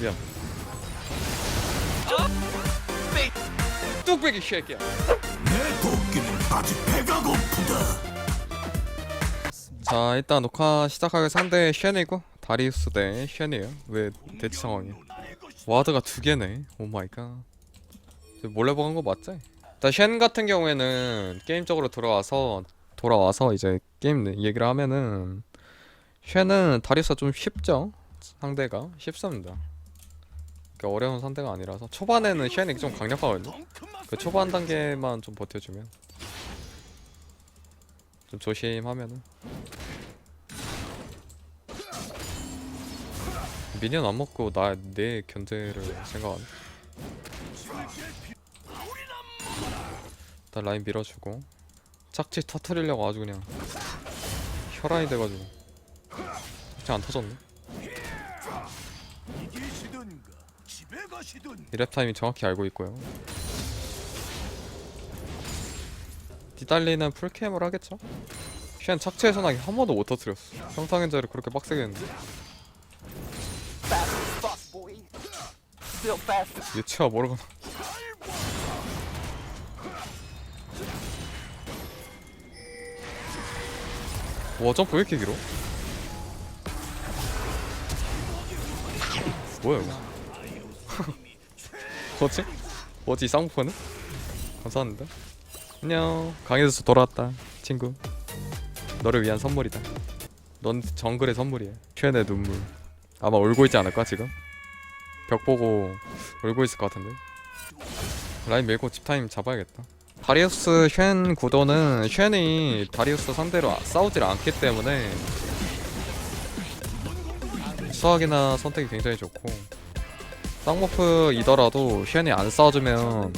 미안 뚝배기 쉐이야. 내 도끼는 아직 배가 고프다. 자 일단 녹화 시작하기 상대 쉔이고 다리우스 대 쉔이에요. 왜 대치 상황이야? 와드가 두 개네. 오 마이 갓. 몰래 먹은 거 맞지? 일단 쉔 같은 경우에는 게임적으로 들어와서 돌아와서 이제 게임 얘기를 하면은 쉔은 다리우스가 좀 쉽죠? 상대가 쉽습니다 그러니까 어려운 상대가 아니라서 초반에는 쉔이 좀 강력하거든요 그 초반 단계만 좀 버텨주면 좀 조심하면은 미니언 안 먹고 나 내 견제를 생각 안. 일단 라인 밀어주고 짝지 터트리려고 아주 그냥 혈안이 돼가지고 짝지 안 터졌네. 이기시든가 집에 가시든 이랩 타이밍 정확히 알고 있고요. 디달리는 풀캠을 하겠죠? 쉔 착취의 소나기 한 번도 못 터트렸어. 평타 견제를 그렇게 빡세게 했는데 유치와 모르거나. 와 점프 왜 이렇게 길어? 뭐야 이거? 뭐지? 뭐지 이 쌍꺼풀은? 감사합니다. 안녕 강에서 돌아왔다 친구. 너를 위한 선물이다. 넌 정글의 선물이야. 최연의 눈물. 아마 울고 있지 않을까 지금? 벽 보고 울고 있을 것 같은데 라인 밀고 집타임 잡아야겠다 다리우스 쉔 구도는 쉔이 다리우스 상대로 아- 싸우질 않기 때문에 수학이나 선택이 굉장히 좋고 쌍머프이더라도 쉔이 안 싸워주면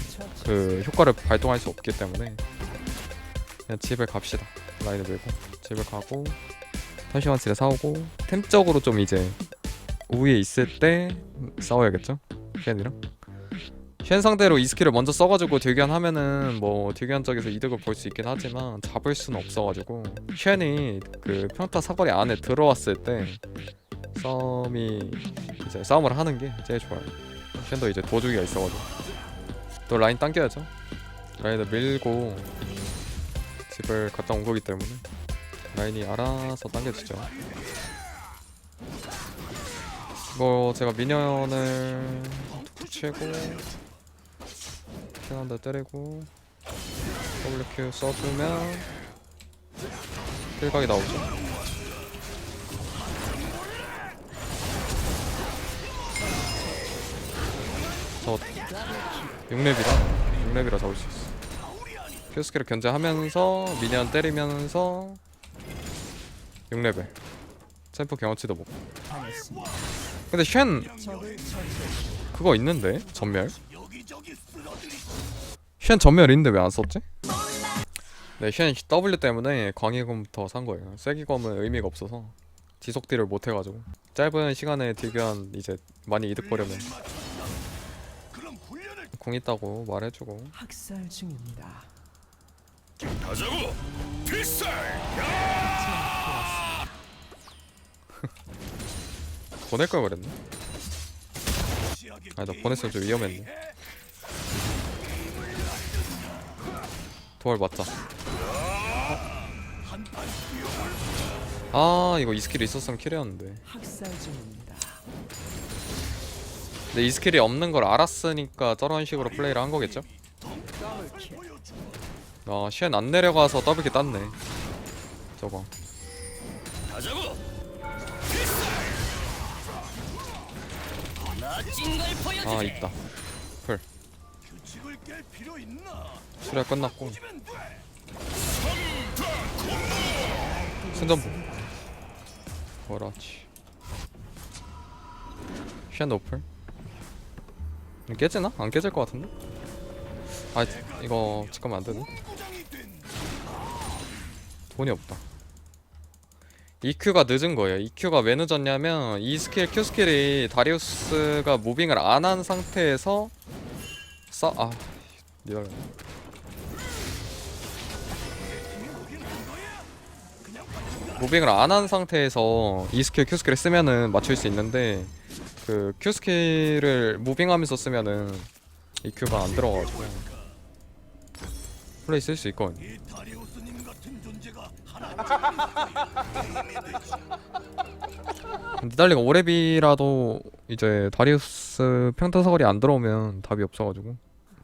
그 효과를 발동할 수 없기 때문에 그냥 집에 갑시다. 라인을 밀고 집에 가고 탄시간치를 사오고 템적으로 좀 이제 우위에 있을 때 싸워야겠죠? 쉔이랑? 쉔 상대로 이 스킬을 먼저 써가지고 딜견 하면은 뭐 딜견 쪽에서 이득을 볼 수 있긴 하지만 잡을 수는 없어가지고 쉔이 그 평타 사거리 안에 들어왔을 때 싸움이 이제 싸움을 하는 게 제일 좋아요 쉔도 이제 도주기가 있어가지고. 또 라인 당겨야죠. 라인을 밀고 집을 갔다 온 거기 때문에 라인이 알아서 당겨주죠. 이거 제가 미니언을 치고 킹한대 때리고 WQ 써주면 킬각이 나오죠 저 6렙이라 6렙이라 잡을 수 있어. 큐스킬을 견제하면서 미니언 때리면서 6레벨 챔프 경험치도 먹고 근데 쉔 그거 있는데? 전멸? 쉔 전멸인데 왜 안 썼지? 네 쉔 W 때문에 광희검부터 산 거예요. 쐐기검은 의미가 없어서 지속 딜을 못 해가지고 짧은 시간에 딜교한 이제 많이 이득 보려면 공 있다고 말해주고. 학살 중입니다. 가자고! 필살! 보낼 걸 그랬네. 시하게 아나 보냈으면 좀 위험했네. 도발 맞자 아 이거 이 스킬이 있었으면 킬이었는데. 학살 중입니다. 근데 이 스킬이 없는 걸 알았으니까 저런 식으로 플레이를 한 거겠죠? 아, 쉔안 내려가서 더블킬 땄네. 저거. 아, 있다. 있나 수리가 끝났고. 순전부. 그렇지. 쉔 노플. 깨지나? 안 깨질 것 같은데? 아, 이거 잠깐만 안 되네. 돈이 없다. EQ가 늦은 거예요. EQ가 왜 늦었냐면 이 스킬 Q 스킬이 다리우스가 무빙을 안 한 상태에서 싸 아, 건 무빙을 안 한 상태에서 이 스킬 Q 스킬을 쓰면은 맞출 수 있는데 그 Q 스킬을 무빙하면서 쓰면은 이 Q가 안 들어가지고 플레이 쓸 수 있거든요. 근데 달리가 오레비라도 이제 다리우스 평타 사거리 안 들어오면 답이 없어가지고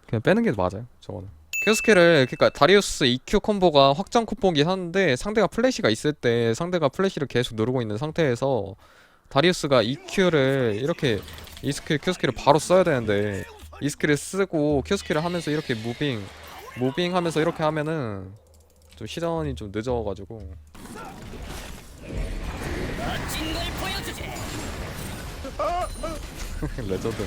그냥 빼는 게 맞아요. 저거는. Q 스킬을 그러니까 다리우스 EQ 콤보가 확장 콤보긴 하는데 상대가 플래시가 있을 때 상대가 플래시를 계속 누르고 있는 상태에서 다리우스가 EQ를 이렇게 이 스킬 Q 스킬을 바로 써야 되는데 이 스킬을 쓰고 Q 스킬을 하면서 이렇게 무빙 무빙 하면서 이렇게 하면은 좀 시전이 좀 늦어가지고. 레전드.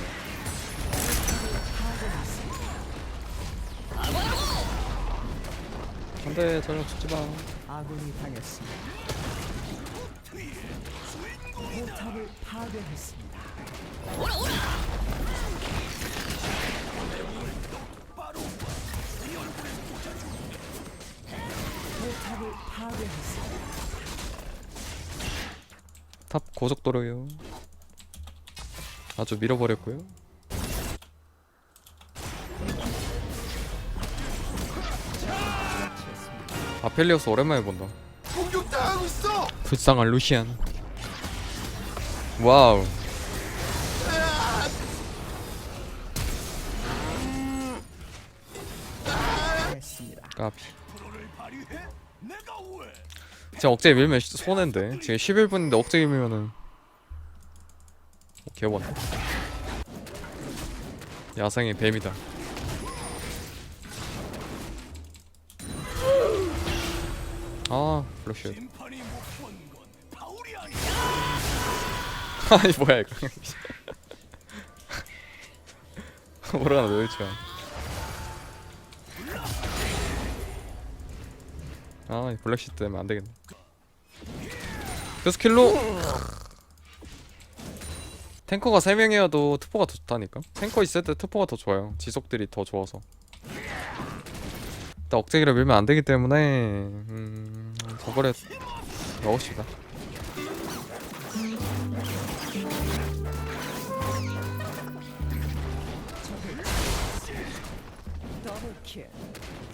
안돼 전혀 죽지 마. 아군이 당했습니다. 탑을 파괴했습니다. 포탑을 파괴했습니다. 탑 고속도로요 아주 밀어버렸고요 아펠리오스 오랜만에 본다 공격당하고 있어. 불쌍한 루시안 와우. 까비? 지금 억제 밀면 시- 손해인데. 지금 11분인데 억제 밀면은. 개원 야생의 뱀이다. 아 블루슛 아니 뭐야 이거. 뭐라나 노일치야 아이 블랙시 때문에 안 되겠네. 그 스킬로 탱커가 3명이어도 투포가 더 좋다니까? 탱커 있을 때 투포가 더 좋아요. 지속들이 더 좋아서. 일단 억제기를 밀면 안 되기 때문에 음 저거를 넣읍시다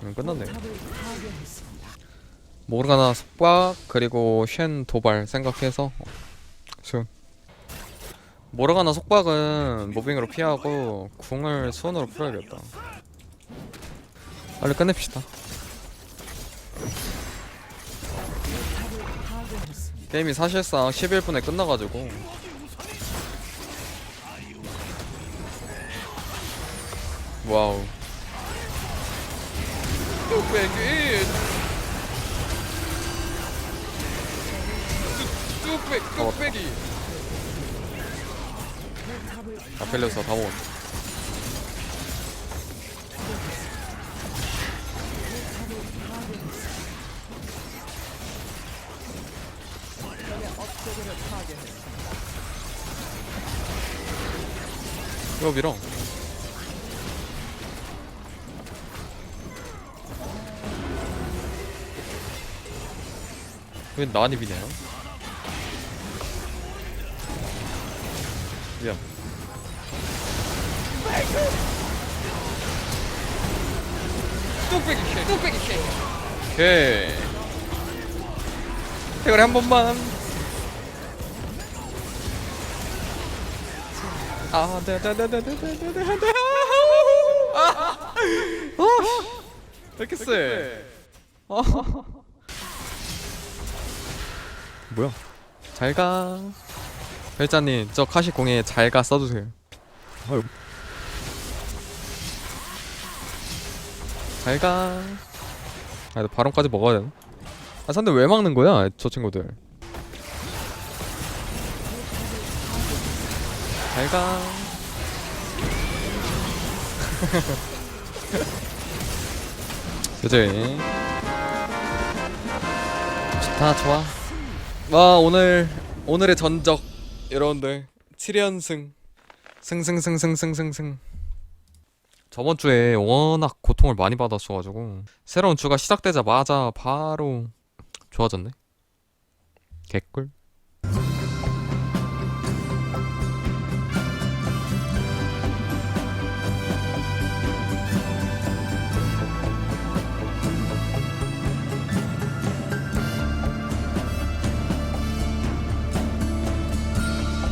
음, 끝났네. 모르가나 속박 그리고 쉔 도발 생각해서 어, 수은 모르가나 속박은 무빙으로 피하고 궁을 수은으로 풀어야겠다 빨리 끝냅시다. 게임이 사실상 11분에 끝나가지고 와우 뚝배기. 뚝배기 뚝배기. 아펠레스 다 먹었네. 이거 밀어 왜 나한테 비네요? 미안 뚝배기 쉐 뚝배기 쉐 오케이 대가리 한 번만 아, 네, 네, 네, 네, 네, 네, 네, 네, 네. 아, 어, 왜 이렇게 세? 아. 뭐야? 잘 가. 별자님, 저 카시 공에 잘가 써주세요. 아유. 잘 가. 아, 나 바론까지 먹어야 되나? 아, 근데 왜 막는 거야, 저 친구들? 잘 가. 그지? 좋다, 좋아. 와, 오늘, 오늘의 전적, 여러분들. 7연승. 승승승승승승승. 저번 주에 워낙 고통을 많이 받았어가지고, 새로운 주가 시작되자마자 바로 좋아졌네. 개꿀